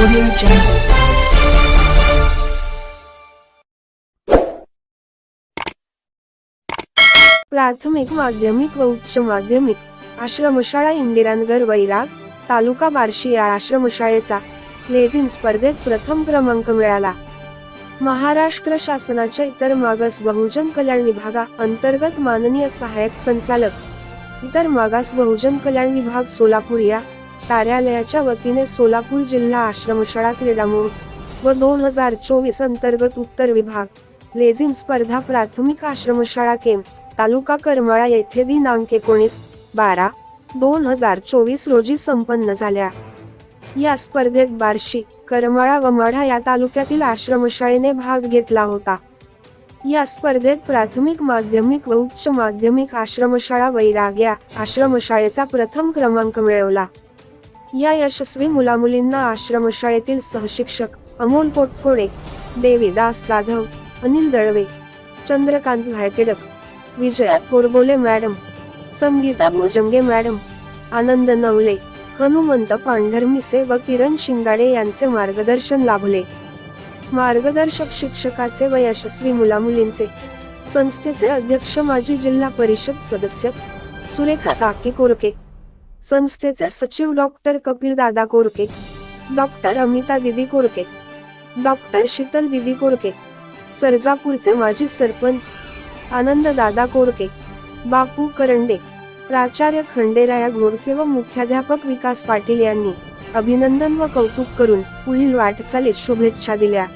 Audio Jungle. प्राथमिक माध्यमिक व उच्च माध्यमिक आश्रमशाळा इंदिरानगर वैराग तालुका बार्शी या आश्रमशाळेचा लेझिम स्पर्धेत प्रथम क्रमांक मिळाला महाराष्ट्र शासनाच्या इतर मागास बहुजन कल्याण विभागा अंतर्गत माननीय सहाय्यक संचालक इतर मागास बहुजन कल्याण विभाग सोलापूर या कार्यालयाच्या वतीने सोलापूर जिल्हा आश्रमशाळा क्रीडा महोत्सव व दोन हजार चोवीस अंतर्गत उत्तर विभाग लेझिम स्पर्धा प्राथमिक आश्रमशाळा केम तालुका करमाळा येथे दिनांक एकोणीस बारा दोन हजार चोवीस रोजी संपन्न झाल्या. या स्पर्धेत बार्शी करमाळा व माढा या तालुक्यातील आश्रमशाळेने भाग घेतला होता. या स्पर्धेत प्राथमिक माध्यमिक व उच्च माध्यमिक आश्रमशाळा वैराग या आश्रमशाळेचा प्रथम क्रमांक मिळवला. या यशस्वी मुलामुलींना आश्रमशाळेतील सहशिक्षक अमोल पोटफोडे देवीदास जाधव अनिल दळवे चंद्रकांत घायकेडक विजया कोरबोले मॅडम संगीता भोजंगे मॅडम आनंद नवले हनुमंत पांढरमिसे व किरण शिंगाडे यांचे मार्गदर्शन लाभले. मार्गदर्शक शिक्षकाचे व यशस्वी मुलामुलींचे संस्थेचे अध्यक्ष माजी जिल्हा परिषद सदस्य सुरेखा काकी कोरके संस्थेचे सचिव डॉक्टर कपिल दादा कोरके डॉक्टर अमिता दिदी कोरके डॉक्टर शीतल दिदी कोरके सरजापूरचे माजी सरपंच आनंद दादा कोरके बापू करंडे प्राचार्य खंडेराया घोडके व मुख्याध्यापक विकास पाटील यांनी अभिनंदन व कौतुक करून पुढील वाटचालीस शुभेच्छा दिल्या.